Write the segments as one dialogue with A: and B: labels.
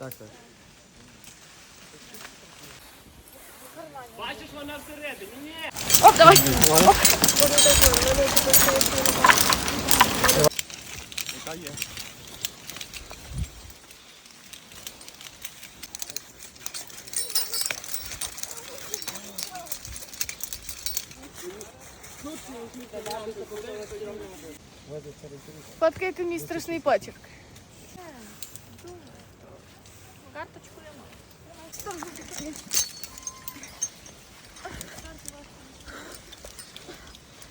A: Так, так.
B: Бачиш, вона всередині. Ні.
C: Оп, давай. Оп.
A: Яка є?
C: Фоткайте мій страшний почерк.
D: Карточку нема.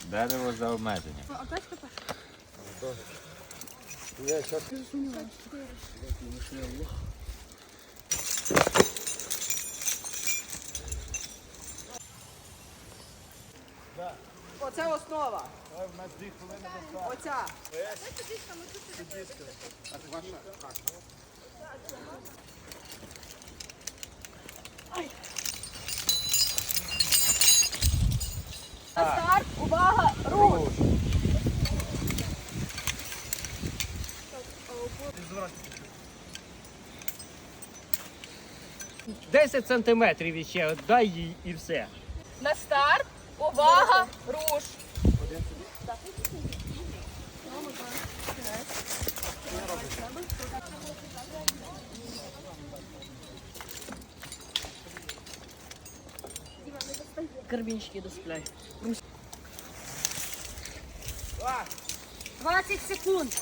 E: Дерево за обмеження.
A: Ні, час.
C: Оце основа. Оця. Старт, увага, рух!
B: Десять сантиметрів іще, дай їй і все.
C: На старт, увага, руш!
D: Карбінчики доспляй. 20 секунд.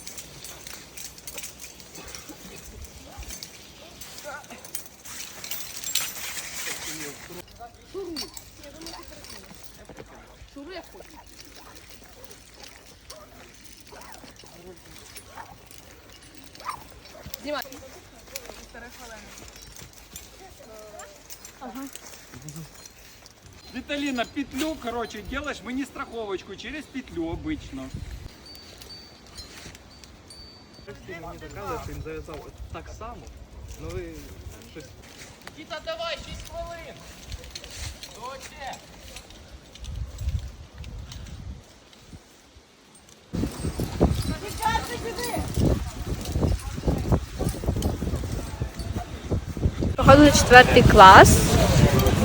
C: Шуруй як хочеш. Знімай.
B: Віталіна, петлю, короче, делаешь мені страховочку через петлю обично.
A: Мені доказує, так само. Ну ви щось.
B: Діта, давай, 6 хвилин. Доче.
F: Проходили четвертий клас.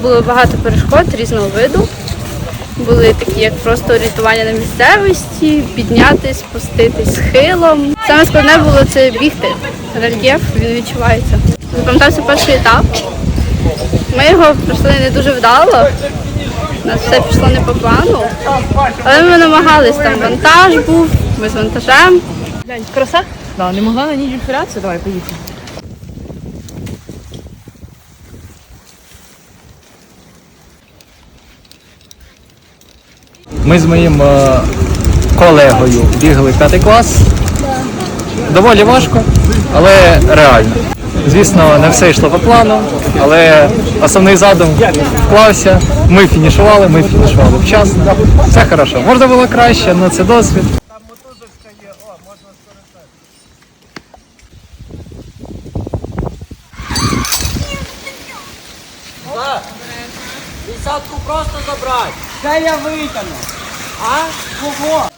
F: Було багато перешкод різного виду. Були такі, як просто орієнтування на місцевості, піднятись, спуститись схилом. Саме складне було це бігти. Рельєф він відчувається. Запам'ятався перший етап. Ми його пройшли не дуже вдало. У нас все пішло не по плану. Але ми намагались, там вантаж був, ми з вантажем.
D: Глянь, краса? Да, не могла на ній інфляцію. Давай, поїхали.
G: Ми з моїм е, колегою бігли п'ятий клас. Доволі важко, але реально. Звісно, не все йшло по плану, але основний задум вклався. Ми фінішували, ми фінішували вчасно. Все хорошо. Можна було краще, але це досвід.
B: Десятку просто забрати. Це я витягну. А? Кого?